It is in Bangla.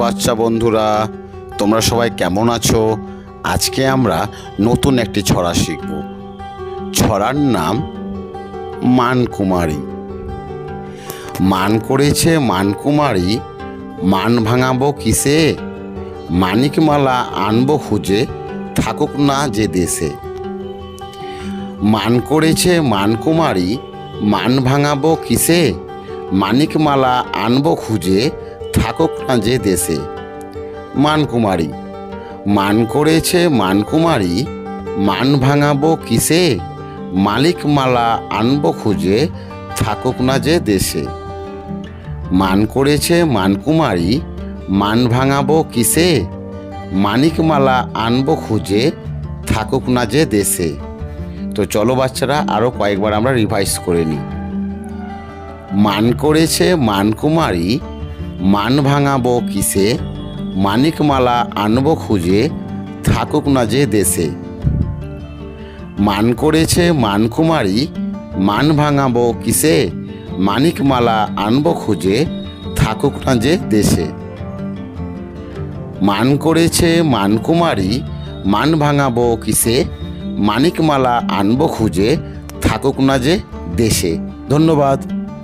বাচ্চা বন্ধুরা, তোমরা সবাই কেমন আছো? আজকে আমরা নতুন একটি ছড়া শিখব। ছড়ার নাম মানকুমারী। মান করেছে মানকুমারী, মান ভাঙাবো কিসে? মানিকমালা আনব খুঁজে, থাকুক না যে দেশে। মান করেছে মানকুমারী, মান ভাঙাবো কিসে? মানিকমালা আনব খুঁজে থাকুক না যে দেশে। মানকুমারী, মান করেছে মানকুমারী, মান ভাঙাবো কিসে? মালিকমালা আনব খুঁজে, থাকুক না যে দেশে। মান করেছে মানকুমারী, মান ভাঙাবো কিসে? মানিকমালা আনব খুঁজে, থাকুক না যে দেশে। তো চলো বাচ্চারা আরও কয়েকবার আমরা রিভাইজ করে নিই। মান করেছে মানকুমারী মান ভাঙাব কিসে? মানিকমালা আনব খুঁজে, থাকুক না যে দেশে। মান করেছে মানকুমারী, মান ভাঙাবো কিসে? মানিকমালা আনব খুঁজে, থাকুক না যে দেশে। মান করেছে মানকুমারী, মান ভাঙাবো কিসে? মানিকমালা আনব খুঁজে, থাকুক না যে দেশে। ধন্যবাদ।